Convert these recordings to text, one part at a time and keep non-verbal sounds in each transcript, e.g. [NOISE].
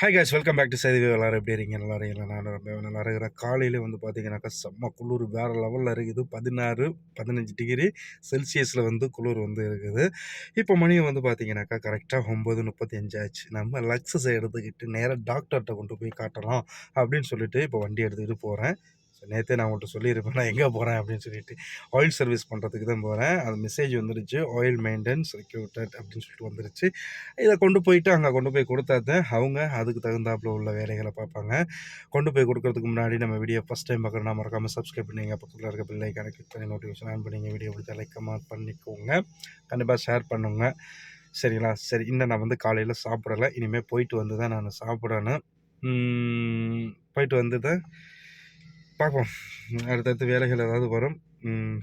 Hi guys welcome back to செய்தி எல்லாரும் எப்படி இருக்கீங்க? நல்லா இருக்கீங்க நான் ரொம்ப நல்லா இருக்கிறேன். காலையில் வந்து பார்த்தீங்கன்னாக்கா செம்ம குளிர். வேறு லெவலில் இருக்குது. பதினாறு பதினஞ்சு டிகிரி செல்சியஸில் வந்து குளிர் வந்து இருக்குது. இப்போ மணி வந்து பார்த்தீங்கன்னாக்கா கரெக்டாக ஒம்பது முப்பத்தி அஞ்சாச்சு நம்ம லக்ஸஸை எடுத்துக்கிட்டு நேராக டாக்டர்கிட்ட கொண்டு போய் காட்டலாம் அப்படின்னு சொல்லிட்டு இப்போ வண்டி எடுத்துக்கிட்டு போகிறேன் ஸோ நேற்றே நான் உங்கள்கிட்ட சொல்லியிருப்பேன் நான் எங்கே போகிறேன் அப்படின்னு சொல்லிட்டு ஆயில் சர்வீஸ் பண்ணுறதுக்கு தான் போகிறேன். அது மெசேஜ் வந்துருச்சு ஆயில் மெயின்டெனன்ஸ் ரெக்யூட்டட் அப்படின்னு சொல்லிட்டு வந்துருச்சு. இதை கொண்டு போயிட்டு அங்கே கொண்டு போய் கொடுத்தாதேன் அவங்க அதுக்கு தகுந்தாப்பில் உள்ள வேலைகளை பார்ப்பாங்க. கொண்டு போய் கொடுக்கறதுக்கு முன்னாடி நம்ம வீடியோ ஃபஸ்ட் டைம் பார்க்குறோம்னா மறக்காமல் சப்ஸ்கிரைப் பண்ணிங்க. பக்கத்தில் இருக்க பில்லை கனெக்ட் பண்ணி நோட்டிஃபிகேஷன் ஆன் பண்ணிங்க. வீடியோ பிடிச்சா லைக் கமெண்ட் பண்ணிக்கோங்க. கண்டிப்பாக ஷேர் பண்ணுங்க. சரிங்களா? சரி இன்னும் நான் வந்து காலையில் சாப்பிடலை. இனிமேல் போயிட்டு வந்து தான் நான் சாப்பிடணும். போயிட்டு வந்து தான் பார்ப்போம். அடுத்தடுத்து வேலைகள் ஏதாவது வரும்.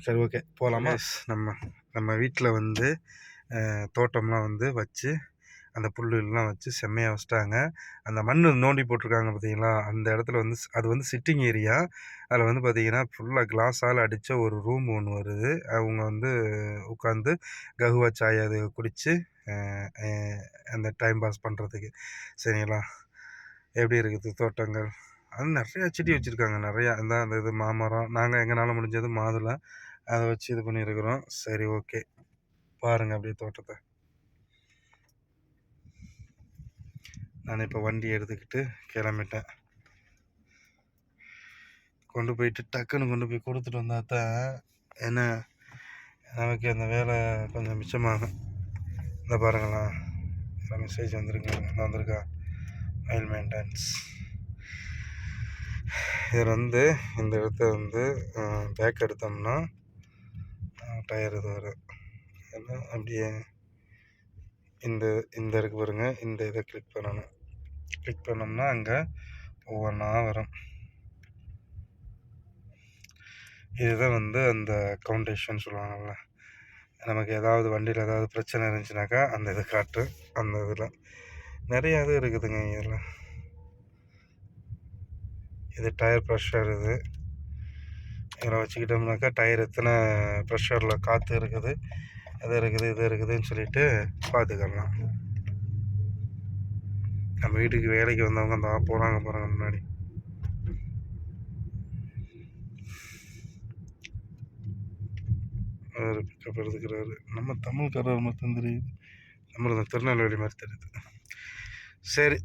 சரி ஓகே. போகலாமா நம்ம நம்ம வீட்டில் வந்து தோட்டம்லாம் வந்து வச்சு அந்த புல்லுலாம் வச்சு செம்மையாக வச்சிட்டாங்க. அந்த மண் நோண்டி போட்டிருக்காங்க பார்த்தீங்களா? அந்த இடத்துல வந்து அது வந்து சிட்டிங் ஏரியா அதில் வந்து பார்த்தீங்கன்னா ஃபுல்லாக கிளாஸால் அடித்த ஒரு ரூம் ஒன்று வருது. அவங்க வந்து உட்காந்து ககுவா சாய் அது குடித்து அந்த டைம் பாஸ் பண்ணுறதுக்கு சரிங்களா? எப்படி இருக்குது தோட்டங்கள்? அது நிறையா செடி வச்சுருக்காங்க. நிறையா. இந்த அந்த இது மாமரம். நாங்கள் எங்களால் முடிஞ்சது மாதுளை. அதை வச்சு இது பண்ணியிருக்கிறோம். சரி ஓகே. பாருங்கள் அப்படியே தோட்டத்தை. நான் இப்போ வண்டி எடுத்துக்கிட்டு கிளம்பிட்டேன். கொண்டு போயிட்டு டக்குன்னு கொண்டு போய் கொடுத்துட்டு வந்தால் தான் என்ன நமக்கு அந்த வேலை கொஞ்சம் மிச்சமாகும். இந்த பாருங்களா மெசேஜ் வந்திருக்கு வந்திருக்கா. ஆயில் மெயின்டெனன்ஸ் இதில் வந்து இந்த இடத்த வந்து பேக் எடுத்தோம்னா டயர் இது வரும். ஏன்னா அப்படியே இந்த இந்த இருக்கு பாருங்க. இந்த இதை கிளிக் பண்ணணும். கிளிக் பண்ணோம்னா அங்கே ஒவ்வொன்றா வரும். இதுதான் வந்து அந்த கவுண்டேஷன் சொல்லுவாங்கள்ல நமக்கு ஏதாவது வண்டியில் ஏதாவது பிரச்சனை இருந்துச்சுனாக்கா அந்த இது காட்டு. அந்த இதில். நிறையா இது இருக்குதுங்க இதில். இது டயர் ப்ரெஷர் இது. இதில் வச்சுக்கிட்டோம்னாக்கா டயர் எத்தனை ப்ரெஷரில் காற்று இருக்குது அது இருக்குது இது இருக்குதுன்னு சொல்லிட்டு பார்த்துக்கலாம். நம்ம வீட்டுக்கு வேலைக்கு வந்தவங்க அந்த போகிறாங்க போகிறாங்க முன்னாடி. அவர் பிக்கப் எடுத்துக்கிறாரு. நம்ம தமிழ்காரர் மட்டும் தெரியுது நம்மளது திருநெல்வேலி மாதிரி தெரியுது. சரி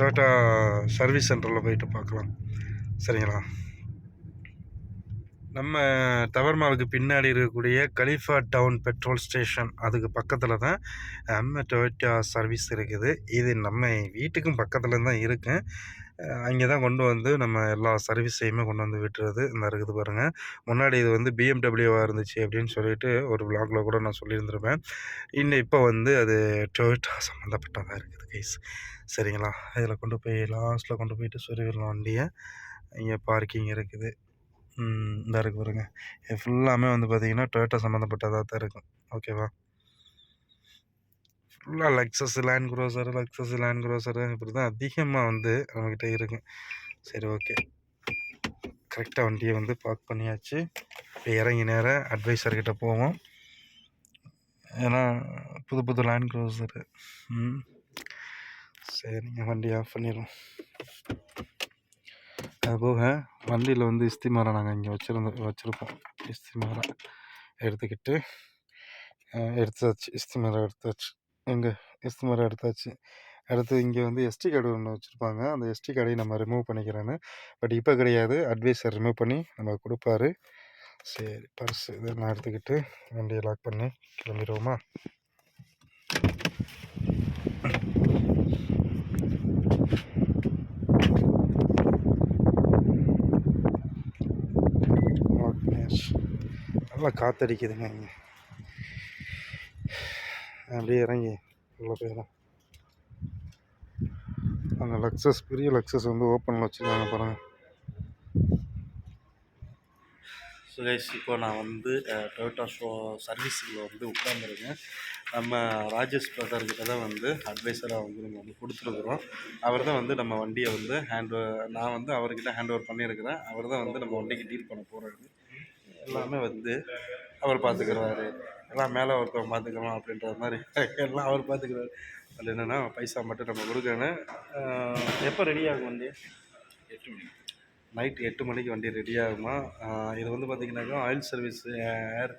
டாட்டா சர்வீஸ் சென்டரில் போயிட்டு பார்க்கலாம். சரிங்களா? நம்ம டவர் மாலுக்கு பின்னாடி இருக்கக்கூடிய கலிஃபா டவுன் பெட்ரோல் ஸ்டேஷன் அதுக்கு பக்கத்தில் தான் நம்ம டொயோட்டா சர்வீஸ் இருக்குது. இது நம்ம வீட்டுக்கும் பக்கத்தில் தான் இருக்கு. அங்கே தான் கொண்டு வந்து நம்ம எல்லா சர்வீஸையுமே கொண்டு வந்து விட்டுறது இந்த இருக்குது பாருங்கள் முன்னாடி இது வந்து பிஎம்டபிள்யூவாக இருந்துச்சு அப்படின்னு சொல்லிட்டு ஒரு விளாகில் கூட நான் சொல்லியிருந்திருப்பேன். இன்னும் இப்போ வந்து அது டொயோட்டா சம்மந்தப்பட்டதாக இருக்குது கைஸ் சரிங்களா? இதில் கொண்டு போய் லாஸ்ட்டில் கொண்டு போயிட்டு சொருவிடலாம் வண்டியை. இங்கே பார்க்கிங் இருக்குது. ம், இந்த இருக்கு பாருங்க. இது ஃபுல்லாமே வந்து பார்த்தீங்கன்னா டொயோட்டா சம்மந்தப்பட்டதாக தான் இருக்கும். ஓகேவா ஃபுல்லாக Lexus Land Cruiser Lexus Land Cruiser இப்படி தான் அதிகமாக வந்து நம்மக்கிட்ட இருக்கு. சரி ஓகே கரெக்டாக வண்டியை வந்து பார்க் பண்ணியாச்சு. இப்போ இறங்கி நேரம் அட்வைசர்கிட்ட போவோம். ஏன்னா புது புது லேண்ட் க்ரோசரு ம். சரிங்க வண்டி ஆஃப் பண்ணிடுவோம் அது போக வண்டியில் வந்து இஸ்திமாரா நாங்கள் இங்கே வச்சுருந்தோம் வச்சுருப்போம். இஸ்தி மரம் எடுத்துக்கிட்டு எடுத்தாச்சு எடுத்தாச்சு. மரம் எடுத்தாச்சு. எங்கே மரம் எடுத்தாச்சு. அடுத்து இங்கே வந்து எஸ்டி கார்டு ஒன்று வச்சுருப்பாங்க. அந்த எஸ்டி கார்டையும் நம்ம ரிமூவ் பண்ணிக்கிறேன்னு. பட் இப்போ கிடையாது. அட்வைஸர் ரிமூவ் பண்ணி நம்ம கொடுப்பாரு. சரி பர்ஸ் இதெல்லாம் எடுத்துக்கிட்டு வண்டியை லாக் பண்ணி கிளம்பிடுவோமா லாக் பண்ணியாச்சு நல்லா காற்றடிக்குதுங்க இங்கே. அப்படியே இறங்கி உள்ள போயிடலாம். அந்த லக்ஸஸ் பெரிய லக்ஸஸ் வந்து ஓப்பனில் வச்சுருக்காங்க பாருங்க. ஸோ கைஸ் இப்போ நான் வந்து டொயோட்டா ஷோ சர்வீஸில் வந்து உட்காந்துருக்கேன் நம்ம ராஜேஷ் பிரதர்கிட்ட தான் வந்து அட்வைஸராக வந்து நம்ம வந்து கொடுத்துருக்குறோம். அவர் தான் வந்து நம்ம வண்டியை வந்து ஹேண்ட் நான் வந்து அவர்கிட்ட ஹேண்ட் ஓவர் பண்ணியிருக்கிறேன். அவர் தான் வந்து நம்ம வண்டிக்கு டீல் பண்ண போகிறாரு எல்லாமே வந்து அவர் பார்த்துக்கிறாரு எல்லாம் மேலே ஒருத்தவங்க பார்த்துக்கலாம் அப்படின்ற மாதிரி எல்லாம் அவர் பார்த்துக்கிறாரு அதில் என்னென்னா பைசா மட்டும் நம்ம கொடுக்கணும் எப்போ ரெடி ஆகும் வண்டி? எட்டு மணி நைட் எட்டு மணிக்கு வண்டி ரெடி ஆகுமா? இது வந்து பார்த்திங்கனாக்கா oil service air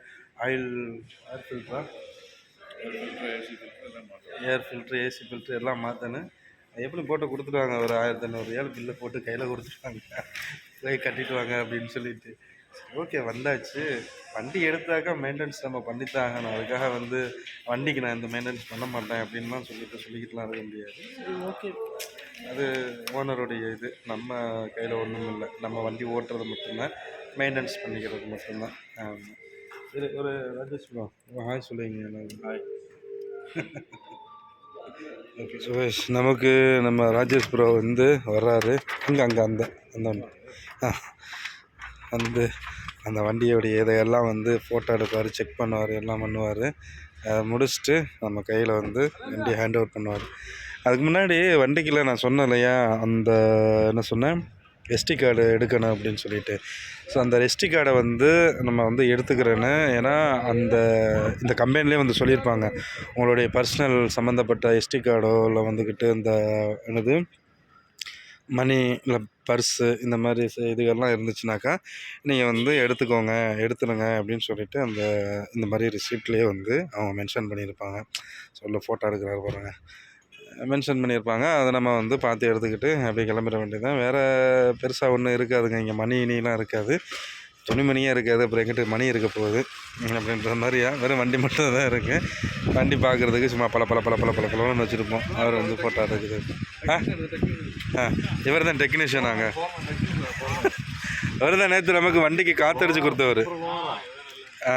oil air ஃபில்ட்ரா AC air filter AC filter எல்லாம் மாற்றணும் எப்படி போட்டு கொடுத்துருவாங்க ஒரு ஆயிரத்தி ஐநூறு ஏழு பில்லு போட்டு கையில் கொடுத்துருவாங்க போய் கட்டிட்டு வாங்க அப்படின்னு சொல்லிட்டு. ஓகே வந்தாச்சு. வண்டி எடுத்தாக்கா மெயின்டெனன்ஸ் நம்ம பண்ணித்தான் ஆகணும் அதுக்காக வந்து வண்டிக்கு நான் இந்த மெயின்டெனன்ஸ் பண்ண மாட்டேன் அப்படின்லாம் சொல்லிட்டு சொல்லிக்கிட்டுலாம் இருக்க முடியாது. சரி ஓகே. அது ஓனருடைய இது. நம்ம கையில் ஒன்றும் இல்லை. நம்ம வண்டி ஓட்டுறது மட்டும்தான். மெயின்டெனன்ஸ் பண்ணிக்கிறது மட்டும்தான். ஆமாம் சரி ஒரு ராஜேஷ் ப்ரோ ஹாய் சொல்லுவீங்க ஹாய் ஓகே சுரேஷ். நமக்கு நம்ம ராஜேஷ் ப்ரோ வந்து வர்றாரு. அங்கே அங்கே அந்த அந்த ஒன்று ஆ. வந்து அந்த வண்டியோடைய இதையெல்லாம் வந்து ஃபோட்டோ எடுப்பார் செக் பண்ணுவார் எல்லாம் பண்ணுவார். அதை முடிச்சுட்டு நம்ம கையில் வந்து வண்டியை ஹேண்ட் ஓவர் பண்ணுவார். அதுக்கு முன்னாடி வண்டிக்குள்ள நான் சொன்னேன் இல்லையா அந்த என்ன சொன்னேன்? எஸ்டி கார்டு எடுக்கணும் அப்படின்னு சொல்லிட்டு. ஸோ அந்த எஸ்டி கார்டை வந்து நம்ம வந்து எடுத்துக்கிறேன்னு ஏன்னா அந்த இந்த கம்பெனிலே வந்து சொல்லியிருப்பாங்க. உங்களுடைய பர்சனல் சம்மந்தப்பட்ட எஸ்டி கார்டோ இல்லை வந்துக்கிட்டு இந்த என்னது? மணி இல்லை பர்ஸு இந்த மாதிரி ச- இதுகள்லாம் இருந்துச்சுனாக்கா நீங்கள் வந்து எடுத்துக்கோங்க எடுத்துடுங்க அப்படின்னு சொல்லிவிட்டு அந்த இந்த மாதிரி ரிசிப்ட்லேயே வந்து அவங்க மென்ஷன் பண்ணியிருப்பாங்க. சொல்ல ஃபோட்டோ எடுக்கிறாரு பாருங்க. மென்ஷன் பண்ணியிருப்பாங்க. அதை நம்ம வந்து பார்த்து எடுத்துக்கிட்டு அப்படியே கிளம்பிட வேண்டியதுதான். வேறு பெருசாக ஒன்றும் இருக்காதுங்க. இங்கே மணி இனிலாம் இருக்காது. துணிமணியே இருக்காது அப்புறம் எங்கிட்ட மணி இருக்க போகுது அப்படின்ற மாதிரியா? வெறும் வண்டி மட்டும் தான் இருக்குது வண்டி பார்க்குறதுக்கு சும்மா பல பல பல பல பல பலன்னு வச்சுருப்போம். அவர் வந்து ஃபோட்டோ இருக்குது ஆ? ஆ இவர் தான் டெக்னீஷியனாங்க அவர் தான் நேற்று நமக்கு வண்டிக்கு காத்தடிச்சு கொடுத்தவர். ஆ.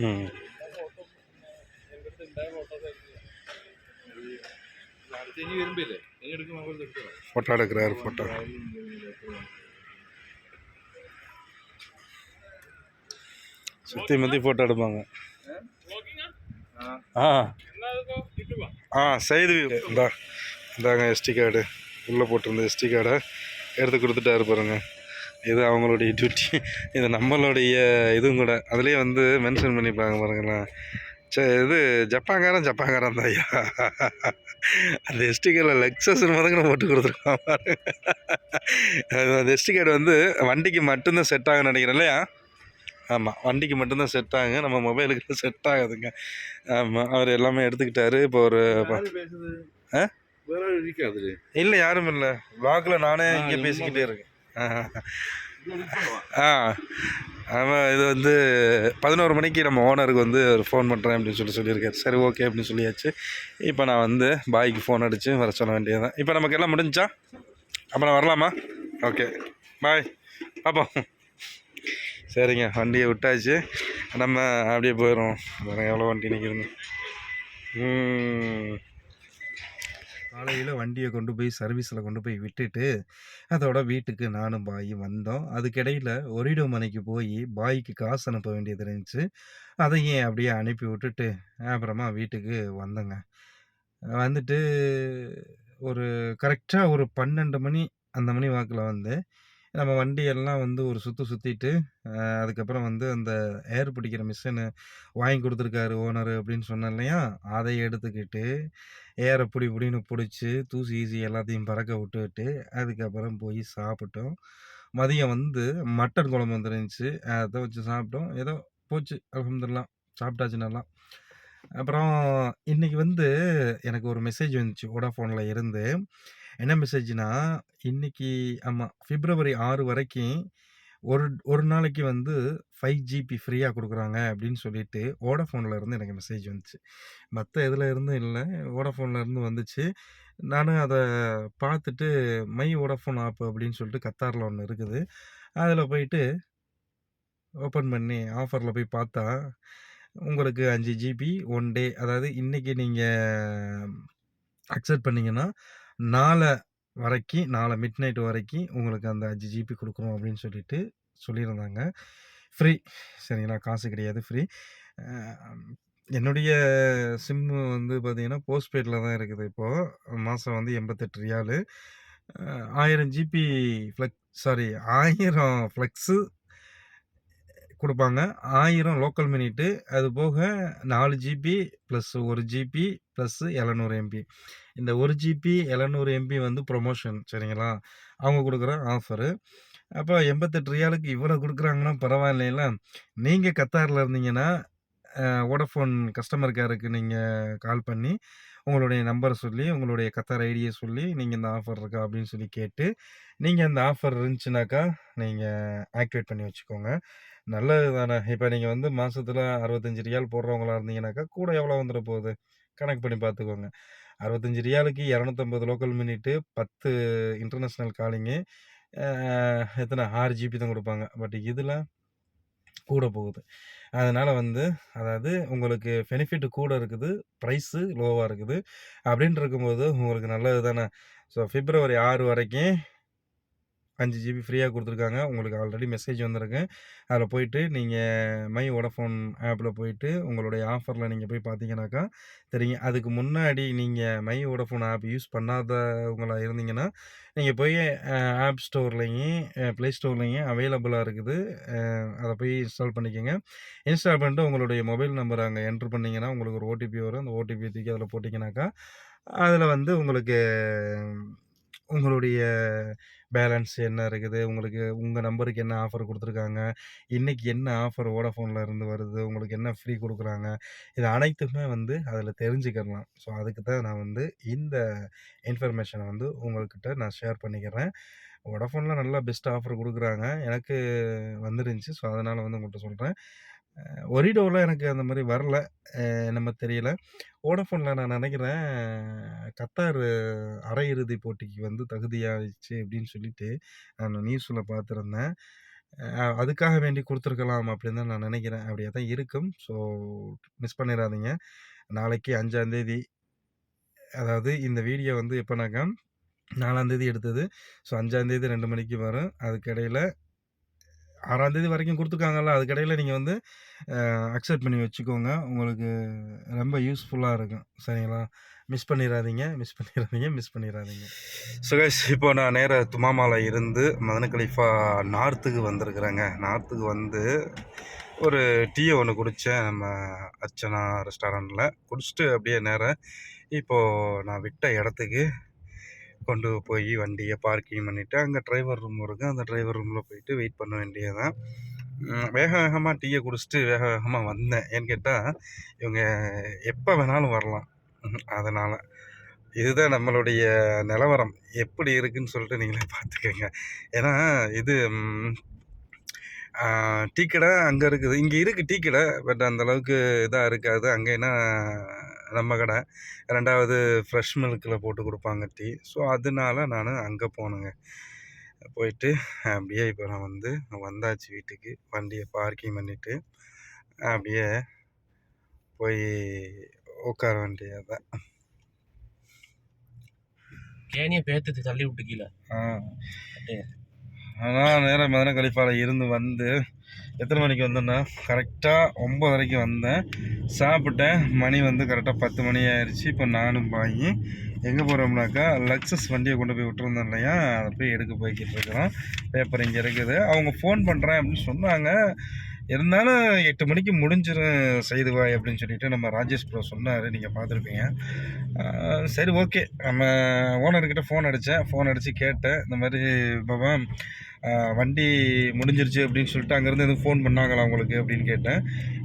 ம். ஃபோட்டோ எடுக்கிறார் ஃபோட்டோ சுற்றி முற்றி ஃபோட்டோ எடுப்பாங்க ஆ ஆ செய்து இந்தா இந்தாங்க எஸ்டி கார்டு உள்ளே போட்டிருந்த எஸ்டி கார்டை எடுத்து கொடுத்துட்டாரு பாருங்க இது அவங்களுடைய டியூட்டி இது நம்மளுடைய இதுவும் கூட அதுலேயே வந்து மென்ஷன் பண்ணிப்பாங்க பாருங்களேன் சரி இது ஜப்பாங்காரன் ஜப்பாங்காரன் தான் ஐயா. அந்த எஸ்டி கார்டில் லெக்ஸஸ் முதல்ல போட்டு கொடுத்துருக்கான் பாருங்க அந்த எஸ்டி கார்டு வந்து வண்டிக்கு மட்டும்தான் செட் ஆகும்னு நினைக்கிறேன் இல்லையா? ஆமாம் வண்டிக்கு மட்டும்தான் செட் ஆகுங்க நம்ம மொபைலுக்கு செட் ஆகாதுங்க. ஆமாம் அவர் எல்லாமே எடுத்துக்கிட்டாரு. இப்போ ஒரு ஆ? இல்லை யாரும் இல்லை. வ்ளாகில் நானே இங்கே பேசிக்கிட்டே இருக்கேன். ஆ. ஆமாம் இது வந்து பதினோரு மணிக்கு நம்ம ஓனருக்கு வந்து ஒரு ஃபோன் பண்ணுறேன் அப்படின்னு சொல்லி சொல்லியிருக்காரு. சரி ஓகே அப்படின்னு சொல்லியாச்சு. இப்போ நான் வந்து பாய்க்கு ஃபோன் அடித்து வர சொல்ல வேண்டியதுதான். இப்போ நமக்கு எல்லாம் முடிஞ்சா? அப்போ நான் வரலாமா? ஓகே பாய் பார்ப்போம் சரிங்க வண்டியை விட்டாச்சு. நம்ம அப்படியே போயிடும் எவ்வளோ வண்டி நிற்கிறது காலையில் வண்டியை கொண்டு போய் சர்வீஸில் கொண்டு போய் விட்டுட்டு அதோட வீட்டுக்கு நானும் பாய் வந்தோம். அதுக்கிடையில் ஒரிடோ மனைக்கு போய் பாய்க்கு காசு அனுப்ப வேண்டியது இருந்துச்சு. அதையும் அப்படியே அனுப்பி விட்டுட்டு அப்புறமா வீட்டுக்கு வந்தேங்க. வந்துட்டு ஒரு கரெக்டாக ஒரு பன்னெண்டு மணி அந்த மணி வாக்கில் வந்து நம்ம வண்டியெல்லாம் வந்து ஒரு சுற்று சுற்றிட்டு அதுக்கப்புறம் வந்து அந்த ஏர் பிடிக்கிற மிஷினு வாங்கி கொடுத்துருக்காரு ஓனர் அப்படின்னு சொன்னேன் இல்லையா? அதை எடுத்துக்கிட்டு ஏரை பிடி பிடின்னு பிடிச்சி தூசி ஈசி எல்லாத்தையும் பறக்க விட்டுவிட்டு அதுக்கப்புறம் போய் சாப்பிட்டோம். மதியம் வந்து மட்டன் குழம்பு வந்துருந்துச்சு. அதை வச்சு சாப்பிட்டோம். ஏதோ போச்சு. அல்ஹம்துலில்லாஹ் சாப்பிட்டாச்சு நல்லா. அப்புறம் இன்றைக்கி வந்து எனக்கு ஒரு மெசேஜ் வந்துச்சு. வோடாஃபோனில் இருந்து. என்ன மெசேஜ்னா இன்னைக்கு ஆமாம் பிப்ரவரி ஆறு வரைக்கும் ஒரு ஒரு நாளைக்கு வந்து ஃபைவ் ஜிபி ஃப்ரீயாக கொடுக்குறாங்க அப்படின்னு சொல்லிட்டு வோடாஃபோனில் இருந்து எனக்கு மெசேஜ் வந்துச்சு. மற்ற இதில் இருந்தும் இல்லை. வோடாஃபோனில் இருந்து வந்துச்சு. நானும் அதை பார்த்துட்டு மை வோடாஃபோன் ஆப் அப்படின்னு சொல்லிட்டு கத்தாரில் ஒன்று இருக்குது. அதில் போயிட்டு ஓப்பன் பண்ணி ஆஃபரில் போய் பார்த்தா உங்களுக்கு அஞ்சு ஜிபி ஒன் டே அதாவது இன்றைக்கி நீங்கள் அக்செப்ட் பண்ணிங்கன்னா நாளை வரைக்கும் நாளை மிட் நைட் வரைக்கும் உங்களுக்கு அந்த அஞ்சு ஜிபி கொடுக்குறோம் அப்படின்னு சொல்லிட்டு சொல்லியிருந்தாங்க. ஃப்ரீ சரிங்களா? காசு கிடையாது ஃப்ரீ என்னுடைய சிம்மு வந்து பார்த்தீங்கன்னா போஸ்ட்பெய்டில் தான் இருக்குது இப்போது மாதம் வந்து எண்பத்தெட்டு ரியாலு. ஆயிரம் ஜிபி ஃப்ளெக் சாரி ஆயிரம் ஃப்ளெக்ஸு கொடுப்பாங்க ஆயிரம் லோக்கல் மினிட்டு. அது போக நாலு ஜிபி ப்ளஸ் ஒரு ஜிபி ப்ளஸ் 700 எம்பி. இந்த ஒரு ஜிபி 700 எம்பி வந்து ப்ரொமோஷன் சரிங்களா? அவங்க கொடுக்குற ஆஃபரு. அப்போ எண்பத்தெட்டு ரியாலுக்கு இவ்வளோ கொடுக்குறாங்கன்னா பரவாயில்லைல. நீங்கள் கத்தாரில் இருந்தீங்கன்னா, ஓடஃபோன் கஸ்டமர் கேருக்கு நீங்கள் கால் பண்ணி, உங்களுடைய நம்பர் சொல்லி, உங்களுடைய கத்தார் ஐடியை சொல்லி, நீங்கள் இந்த ஆஃபர் இருக்கா அப்படின்னு சொல்லி கேட்டு, நீங்கள் அந்த ஆஃபர் இருந்துச்சுனாக்கா, நீங்கள் ஆக்டிவேட் பண்ணி வச்சுக்கோங்க. நல்லது தானே. இப்போ நீங்கள் வந்து மாதத்தில் அறுபத்தஞ்சு ரியால் போடுறவங்களா இருந்தீங்கனாக்கா, கூட எவ்வளோ வந்துட போகுது? கணக்கு பண்ணி பார்த்துக்கோங்க. அறுபத்தஞ்சு ரியாலுக்கு இரநூத்தம்பது லோக்கல் மினிட்டு, பத்து இன்டர்நேஷ்னல் காலிங்கு, எத்தனை ஆறு ஜிபி தான் கொடுப்பாங்க பட் இதில் கூட போகுது. அதனால் வந்து அதாவது உங்களுக்கு பெனிஃபிட் கூட இருக்குது. ப்ரைஸு லோவாக இருக்குது. அப்படின்ட்டு இருக்கும்போது உங்களுக்கு நல்லது தானே. ஸோ பிப்ரவரி ஆறு வரைக்கும் அஞ்சு ஜிபி ஃப்ரீயாக கொடுத்துருக்காங்க உங்களுக்கு ஆல்ரெடி மெசேஜ் வந்திருக்கு. அதில் போயிட்டு நீங்கள் மை ஓடஃபோன் ஆப்பில் போயிட்டு உங்களுடைய ஆஃபரில் நீங்கள் போய் பார்த்தீங்கன்னாக்கா தெரியும். அதுக்கு முன்னாடி நீங்கள் மை ஓடஃபோன் ஆப் யூஸ் பண்ணாதவங்களாக இருந்தீங்கன்னா, நீங்கள் போய் ஆப் ஸ்டோர்லேயும் ப்ளே ஸ்டோர்லேயும் அவைலபிளாக இருக்குது. அதை போய் இன்ஸ்டால் பண்ணிக்கோங்க இன்ஸ்டால் பண்ணிட்டு உங்களுடைய மொபைல் நம்பர் அங்கே என்ட்ரு பண்ணீங்கன்னா, உங்களுக்கு ஒரு ஓடிபி வரும். அந்த ஓடிபி தூக்கி அதில் போட்டிங்கனாக்கா அதில் வந்து உங்களுக்கு உங்களுடைய பேலன்ஸ் என்ன இருக்குது? உங்களுக்கு உங்கள் நம்பருக்கு என்ன ஆஃபர் கொடுத்துருக்காங்க இன்றைக்கி என்ன ஆஃபர் வோடஃபோனில் இருந்து வருது? உங்களுக்கு என்ன ஃப்ரீ கொடுக்குறாங்க இது அனைத்துமே வந்து அதில் தெரிஞ்சுக்கிடலாம். ஸோ அதுக்கு தான் நான் வந்து இந்த இன்ஃபர்மேஷனை வந்து உங்கள்கிட்ட நான் ஷேர் பண்ணிக்கிறேன். வோடாஃபோன்ல நல்லா பெஸ்ட் ஆஃபர் கொடுக்குறாங்க எனக்கு வந்துருந்துச்சு. ஸோ அதனால் வந்து உங்கள்கிட்ட சொல்கிறேன் ஒரிடோவில் எனக்கு அந்த மாதிரி வரல. நம்ம என்னமோ தெரியல. ஓடஃபோனில் நான் நினைக்கிறேன் கத்தார் அரையிறுதி போட்டிக்கு வந்து தகுதியாகிச்சு அப்படின்னு சொல்லிட்டு, நான் நியூஸில் பார்த்துருந்தேன். அதுக்காக வேண்டி கொடுத்துருக்கலாம் அப்படின்னு தான் நான் நினைக்கிறேன் அப்படியே தான் இருக்கும். ஸோ மிஸ் பண்ணிடாதீங்க நாளைக்கு அஞ்சாந்தேதி அதாவது இந்த வீடியோ வந்து எப்போனாக்கா நாலாந்தேதி எடுத்தது. ஸோ அஞ்சாந்தேதி ரெண்டு மணிக்கு வரும். அதுக்கிடையில் ஆறாம் தேதி வரைக்கும் கொடுத்துருக்காங்கல்ல அதுக்கடையில் நீங்கள் வந்து அக்செப்ட் பண்ணி வச்சுக்கோங்க. உங்களுக்கு ரொம்ப யூஸ்ஃபுல்லாக இருக்கும். சரிங்களா? மிஸ் பண்ணிடாதீங்க மிஸ் பண்ணிடாதீங்க மிஸ் பண்ணிடாதீங்க ஸோ கைஸ் இப்போ நான் நேராக துமாமால இருந்து மதன கலிஃபா நார்த்துக்கு வந்திருக்கிறேங்க. நார்த்துக்கு வந்து ஒரு டீயை ஒன்று குடித்தேன் நம்ம அர்ச்சனா ரெஸ்டாரண்ட்டில் குடிச்சுட்டு அப்படியே நேராக இப்போது நான் விட்ட இடத்துக்கு கொண்டு போய் வண்டியை பார்க்கிங் பண்ணிவிட்டு அங்கே டிரைவர் ரூம் இருக்குது அந்த டிரைவர் ரூமில் போயிட்டு வெயிட் பண்ண வேண்டியது தான். வேக வேகமாக டீயை குடிச்சுட்டு வேக வேகமாக வந்தேன். ஏன்னு கேட்டால் இவங்க எப்போ வேணாலும் வரலாம். அதனால் இதுதான் நம்மளுடைய நிலவரம். எப்படி இருக்குன்னு சொல்லிட்டு நீங்களே பார்த்துக்கோங்க ஏன்னா இது டீ கடை அங்கே இருக்குது. இங்கே இருக்குது டீ கடை. பட் அந்த அளவுக்கு இருக்காது இருக்காது. என்ன நம்ம கடை. 2வது ஃப்ரெஷ் மில்க்ல போட்டு குடுப்பாங்க டீ. ஸோ அதனால நானு அங்க போனேங்க. போயிட்டு அப்படியே இப்போ நான் வந்து வந்தாச்சு வீட்டுக்கு. வண்டிய பார்க்கிங் பண்ணிட்டு, அப்படியே போய் உட்கார வேண்டியது தான். கேணிய பேத்துட்டு தள்ளி விட்டு கீழ. ஆ. அப்படியே. நான் நேரா மதன கலிஃபால இருந்து வந்து எத்தனை மணிக்கு வந்தேன்னா, கரெக்டாக ஒம்பதரைக்கு வந்தேன். சாப்பிட்டேன். மணி வந்து கரெக்டாக பத்து மணி ஆயிடுச்சு இப்போ நானும் வாங்கி எங்கே போகிறோம்னாக்கா லக்ஸஸ் வண்டியை கொண்டு போய் விட்டுருந்தோம் இல்லையா? அதை போய் எடுக்க போய்க்கிட்டு இருக்கிறோம். பேப்பர் இங்கே இருக்குது. அவங்க ஃபோன் பண்ணுறேன் அப்படின்னு சொன்னாங்க. இருந்தாலும் எட்டு மணிக்கு முடிஞ்சிடும் செய்துவாய் அப்படின்னு சொல்லிட்டு நம்ம ராஜேஷ் ப்ரோ சொன்னார் நீங்கள் பார்த்துருப்பீங்க. சரி ஓகே. நம்ம ஓனர்கிட்ட ஃபோன் அடித்தேன் ஃபோன் அடித்து கேட்டேன். இந்த மாதிரி பாபா வண்டி முடிஞ்சிருச்சு அப்படின்னு சொல்லிட்டு அங்கேருந்து எதுவும் ஃபோன் பண்ணாங்களா உங்களுக்கு அப்படின்னு கேட்டேன்.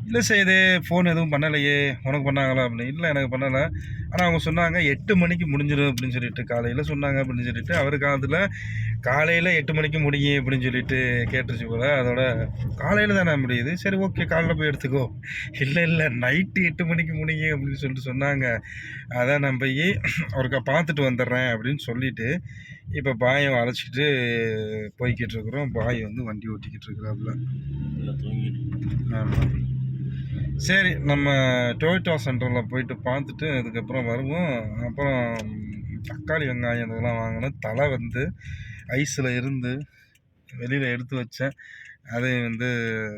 இல்ல சைது ஃபோன் எதுவும் பண்ணலையே. உனக்கு பண்ணாங்களா அப்படின்னு. இல்ல எனக்கு பண்ணல. ஆனா அவங்க சொன்னாங்க 8 மணிக்கு முடிஞ்சிரும் அப்படின்னு சொல்லிட்டு காலையில சொன்னாங்க அப்படின்னு சொல்லிட்டு, அவரு காதுல காலையில 8 மணிக்கு முடியும் அப்படின்னு சொல்லிட்டு கேட்டுருச்சு போல. அதோட காலையில தானே முடியுது. சரி ஓகே காலைல போய் எடுத்துக்கோ. இல்ல இல்ல நைட்டு 8 மணிக்கு முடியும் அப்படின்னு சொல்லிட்டு சொன்னாங்க. அதான் நான் போயி ஒருக்கா பார்த்துட்டு வந்துடுறேன் அப்படின்னு சொல்லிட்டு, இப்போ பாயும் அழைச்சிட்டு போய்க்கிட்டு இருக்கிறோம். பாய் வந்து வண்டி ஓட்டிக்கிட்டு இருக்கிறாப்புல. உள்ள தூங்கிட்டு. ஆமா. சரி நம்ம டொயோட்டோ சென்டரில் போயிட்டு பார்த்துட்டு அதுக்கப்புறம் வருவோம். அப்புறம் தக்காளி, வெங்காயம் இதெல்லாம் வாங்கினேன் தலை வந்து ஐஸில் இருந்து வெளியில் எடுத்து வச்சேன். அதை வந்து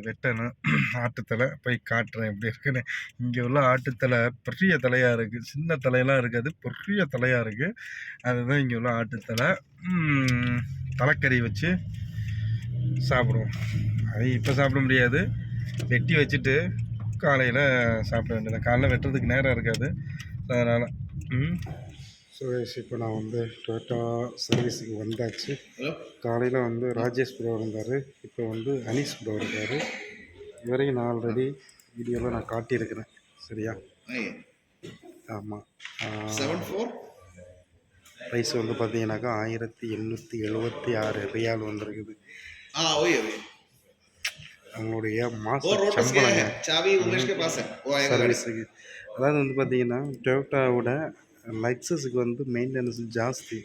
வெட்டணும். ஆட்டுத்தலை போய் காட்டுறேன் எப்படி இருக்குன்னு. இங்கே உள்ள ஆட்டுத்தலை பெரிய தலையாக இருக்குது சின்ன தலையெல்லாம் இருக்காது. பெரிய தலையாக இருக்குது அதுதான் இங்கே உள்ள ஆட்டுத்தலை. தலைக்கறி வச்சு சாப்பிடுவோம். அது இப்போ சாப்பிட முடியாது. வெட்டி வச்சுட்டு காலையில் சாப்பிட வேண்டியது. காலையில் வெட்டுறதுக்கு நேரம் இருக்காது. அதனால் சுரேஷ் இப்போ நான் வந்து டொயோட்டா சர்வீஸுக்கு வந்தாச்சு. காலையில் வந்து ராஜேஷ் ப்ரோ இருந்தார். இப்போ வந்து அனீஸ் ப்ரோ இருக்கார். இவரையும் நான் ஆல்ரெடி வீடியோவில் நான் காட்டியிருக்கிறேன். சரியா? ஆமாம் ப்ரைஸ் வந்து பார்த்தீங்கன்னாக்கா ஆயிரத்தி எண்ணூற்றி எழுபத்தி ஆறு ரியால் வந்துருக்குது. ஆ ஓய். அவங்களுடைய மாச சர்வீஸுக்கு அதாவது வந்து பார்த்தீங்கன்னா டொயோட்டாவோட லக்ஸஸுக்கு வந்து மெயின்டெனன்ஸ் ஜாஸ்தி.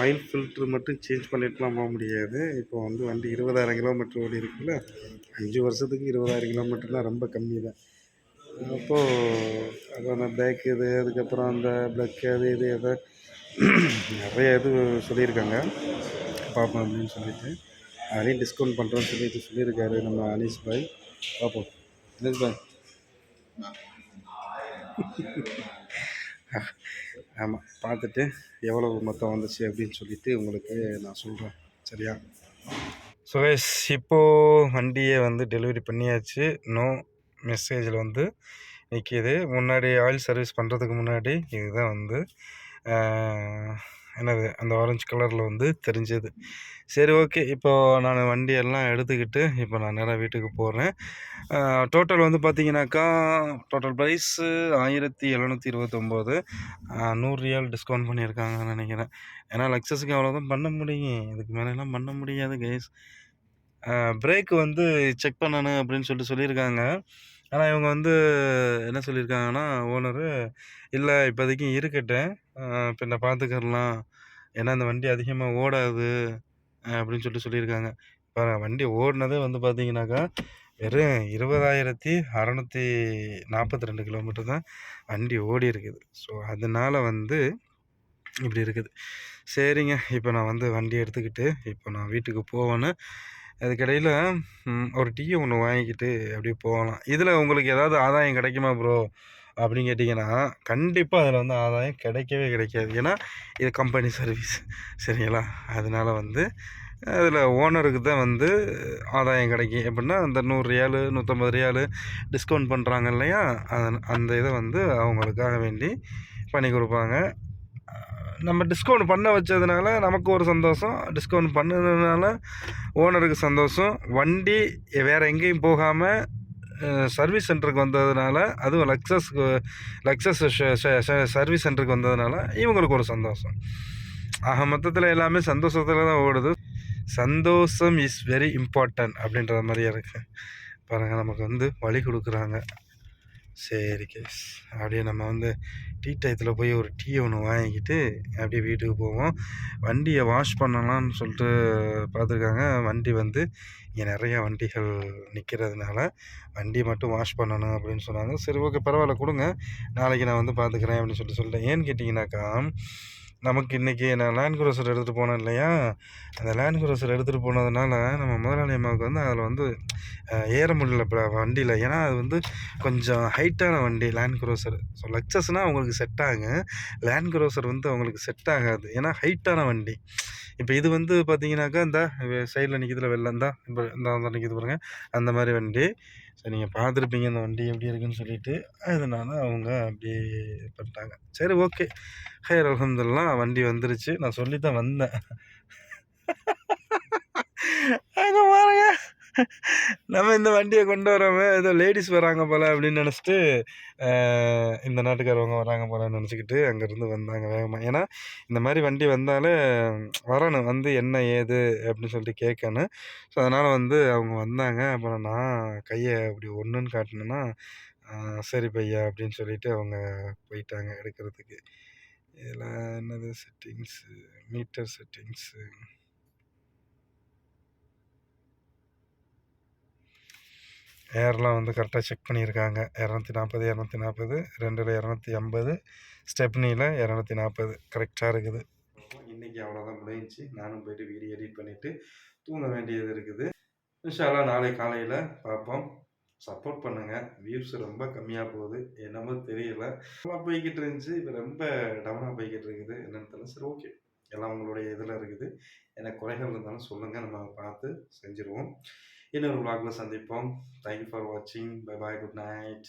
ஆயில் ஃபில்ட்ரு மட்டும் சேஞ்ச் பண்ணிட்டுலாம் போக முடியாது. இப்போ வந்து வண்டி இருபதாயிரம் கிலோமீட்டர் ஓடி இருக்குல்ல அஞ்சு வருஷத்துக்கு இருபதாயிரம் கிலோமீட்டர்லாம் ரொம்ப கம்மி தான் அப்போது அதான் பேக் இது அதுக்கப்புறம் அந்த பிளக் அது இது எதை [CLEARS THROAT] நிறைய இது சொல்லியிருக்காங்க. பார்ப்போம் அப்படின்னு சொல்லிட்டு. அதையும் டிஸ்கவுண்ட் பண்ணுறோன்னு சொல்லிட்டு சொல்லியிருக்காரு நம்ம அனீஸ் பாய். பார்ப்போம். அனீஸ் பாய். [LAUGHS] ஆமாம் பார்த்துட்டு எவ்வளவு மொத்தம் வந்துச்சு அப்படின்னு சொல்லிட்டு உங்களுக்கு நான் சொல்கிறேன் சரியா? ஸோ கைஸ் இப்போது வண்டியை வந்து டெலிவரி பண்ணியாச்சு. நோ மெசேஜில் வந்து நிற்கிது முன்னாடி ஆயில் சர்வீஸ் பண்ணுறதுக்கு முன்னாடி இதுதான் வந்து ஆஹ், என்னது? அந்த ஆரஞ்சு கலரில் வந்து தெரிஞ்சது. சரி ஓகே இப்போ நான் வண்டியெல்லாம் எடுத்துக்கிட்டு இப்போ நான் நேராக வீட்டுக்கு போகிறேன் டோட்டல் வந்து பார்த்தீங்கன்னாக்கா டோட்டல் ப்ரைஸு ஆயிரத்தி எழுநூற்றி இருபத்தொம்போது. நூறு ரியால் டிஸ்கவுண்ட் பண்ணியிருக்காங்கன்னு நினைக்கிறேன். ஏன்னா லக்ஸஸுக்கு அவ்வளோதான் பண்ண முடியும். இதுக்கு மேலெல்லாம் பண்ண முடியாது கைஸ் பிரேக் வந்து செக் பண்ணணும் அப்படின்னு சொல்லிட்டு சொல்லியிருக்காங்க. ஆனால் இவங்க வந்து என்ன சொல்லியிருக்காங்கன்னா ஓனரு இல்லை இப்போதைக்கு இருக்கட்டும். பின்ன பார்த்துக்கறலாம். ஏன்னா இந்த வண்டி அதிகமாக ஓடாது. அப்படின்னு சொல்லிட்டு சொல்லியிருக்காங்க. இப்போ வண்டி ஓடினதே வந்து பார்த்தீங்கன்னாக்கா வெறும் இருபதாயிரத்தி அறநூற்றி நாற்பத்தி ரெண்டு கிலோமீட்டர் தான் வண்டி ஓடி இருக்குது ஸோ அதனால வந்து இப்படி இருக்குது. சரிங்க. இப்போ நான் வந்து வண்டி எடுத்துக்கிட்டு இப்போ நான் வீட்டுக்கு போவேன்னு அதுக்கிடையில் ஒரு டீ ஒன்று வாங்கிக்கிட்டு அப்படியே போகலாம். இதில் உங்களுக்கு ஏதாவது ஆதாயம் கிடைக்குமா ப்ரோ அப்படின்னு கேட்டிங்கன்னா கண்டிப்பாக அதில் வந்து ஆதாயம் கிடைக்கவே கிடைக்காது. ஏன்னா இது கம்பெனி சர்வீஸ் சரிங்களா? அதனால வந்து அதில் ஓனருக்கு தான் வந்து ஆதாயம் கிடைக்கும். எப்படின்னா அந்த நூறு ரியாலு நூற்றம்பது ரியாலு டிஸ்கவுண்ட் பண்ணுறாங்க இல்லையா? அதன் அந்த இதை வந்து அவங்களுக்காக வேண்டி பண்ணி கொடுப்பாங்க. நம்ம டிஸ்கவுண்ட் பண்ண வச்சதுனால நமக்கு ஒரு சந்தோஷம். டிஸ்கவுண்ட் பண்ணதுனால ஓனருக்கு சந்தோஷம். வண்டி வேறு எங்கேயும் போகாமல் சர்வீஸ் சென்டருக்கு வந்ததுனால அதுவும் லக்ஸஸ்க்கு லக்ஸஸ் சர்வீஸ் சென்டருக்கு வந்ததுனால இவங்களுக்கு ஒரு சந்தோஷம். ஆக மொத்தத்தில் எல்லாமே சந்தோஷத்தில் தான் ஓடுது. சந்தோஷம் இஸ் வெரி இம்பார்ட்டன்ட் அப்படின்ற மாதிரியே இருக்குது பாருங்கள் நமக்கு வந்து வழி கொடுக்குறாங்க. சரி கேஸ் அப்படியே நம்ம வந்து டீ டயத்தில் போய் ஒரு டீ ஒன்று வாங்கிக்கிட்டு அப்படியே வீட்டுக்கு போவோம். வண்டியை வாஷ் பண்ணலாம்னு சொல்லிட்டு பார்த்துருக்காங்க வண்டி வந்து இங்கே நிறையா வண்டிகள் நிற்கிறதுனால வண்டி மட்டும் வாஷ் பண்ணணும் அப்படின்னு சொன்னாங்க. சரி ஓகே பரவாயில்ல கொடுங்க. நாளைக்கு நான் வந்து பார்த்துக்கிறேன் அப்படின்னு சொல்லிட்டு சொல்லிட்டேன். ஏன்னு கேட்டிங்கனாக்கா நமக்கு இன்றைக்கி நான் லேண்ட் குரோசர் எடுத்துகிட்டு போனேன் இல்லையா? அந்த லேண்ட் குரோசர் எடுத்துகிட்டு போனதுனால நம்ம முதலாளி அம்மாவுக்கு வந்து அதில் வந்து ஏற முடியல இப்போ வண்டியில். ஏன்னா அது வந்து கொஞ்சம் ஹைட்டான வண்டி லேண்ட் குரோசர் ஸோ லக்ஸஸ்னால் அவங்களுக்கு செட் ஆகும் லேண்ட் குரோசர் வந்து அவங்களுக்கு செட் ஆகாது. ஏன்னா ஹைட்டான வண்டி. இப்போ இது வந்து பார்த்தீங்கன்னாக்கா இந்த சைடில் நிற்கிறதுல வெள்ளம் தான். இப்போ இந்த நிற்கிது பாருங்கள் அந்த மாதிரி வண்டி. சரி நீங்கள் பார்த்துருப்பீங்க இந்த வண்டி எப்படி இருக்குன்னு சொல்லிட்டு. அதனால அவங்க அப்படி பண்ணிட்டாங்க. சரி ஓகே. ஹேர் அலமதுல்லாம் வண்டி வந்துருச்சு. நான் சொல்லி தான் வந்தேன். அங்கே பாருங்க. நம்ம இந்த வண்டியை கொண்டு வராம ஏதோ லேடிஸ் வராங்க போல அப்படின்னு நினச்சிட்டு இந்த நாட்டுக்காரவங்க வராங்க போலன்னு நினச்சிக்கிட்டு அங்கேருந்து வந்தாங்க வேகமாக ஏன்னா இந்த மாதிரி வண்டி வந்தாலே வரணும் வந்து என்ன ஏது அப்படின்னு சொல்லிட்டு கேட்கணும். ஸோ அதனால் வந்து அவங்க வந்தாங்க. அப்புறம் நான் கையை அப்படி ஒன்றுன்னு காட்டினேன்னா சரி பையா அப்படின்னு சொல்லிட்டு அவங்க போயிட்டாங்க எடுக்கிறதுக்கு. இதில் என்னது செட்டிங்ஸு மீட்டர் செட்டிங்ஸு ஏர்லாம் வந்து கரெக்டாக செக் பண்ணியிருக்காங்க. இரநூத்தி நாற்பது இரநூத்தி நாற்பது ரெண்டில் இரநூத்தி ஐம்பது ஸ்டெப்னியில் இரநூத்தி நாற்பது கரெக்டாக இருக்குது. இன்றைக்கி அவ்வளோதான் முடிஞ்சிச்சு. நானும் போயிட்டு வீடியோ எடிட் பண்ணிவிட்டு தூங்க வேண்டியது இருக்குது. இன்ஷால்லா நாளை காலையில் பார்ப்போம். சப்போர்ட் பண்ணுங்கள் வியூஸ் ரொம்ப கம்மியாக போகுது. என்னமோ தெரியல. போய்கிட்டு இருந்துச்சு. இப்போ ரொம்ப டவுனாக போய்கிட்டு இருக்குது. என்னென்னு தெரியல. சரி ஓகே எல்லாம் உங்களுடைய இதில் இருக்குது. எனக்கு குறைகள் இருந்தாலும் சொல்லுங்கள் நம்ம பார்த்து செஞ்சுருவோம். இன்னொரு vlogல சந்திப்போம். தேங்க்யூ ஃபார் வாட்சிங் பை பாய் குட் நைட்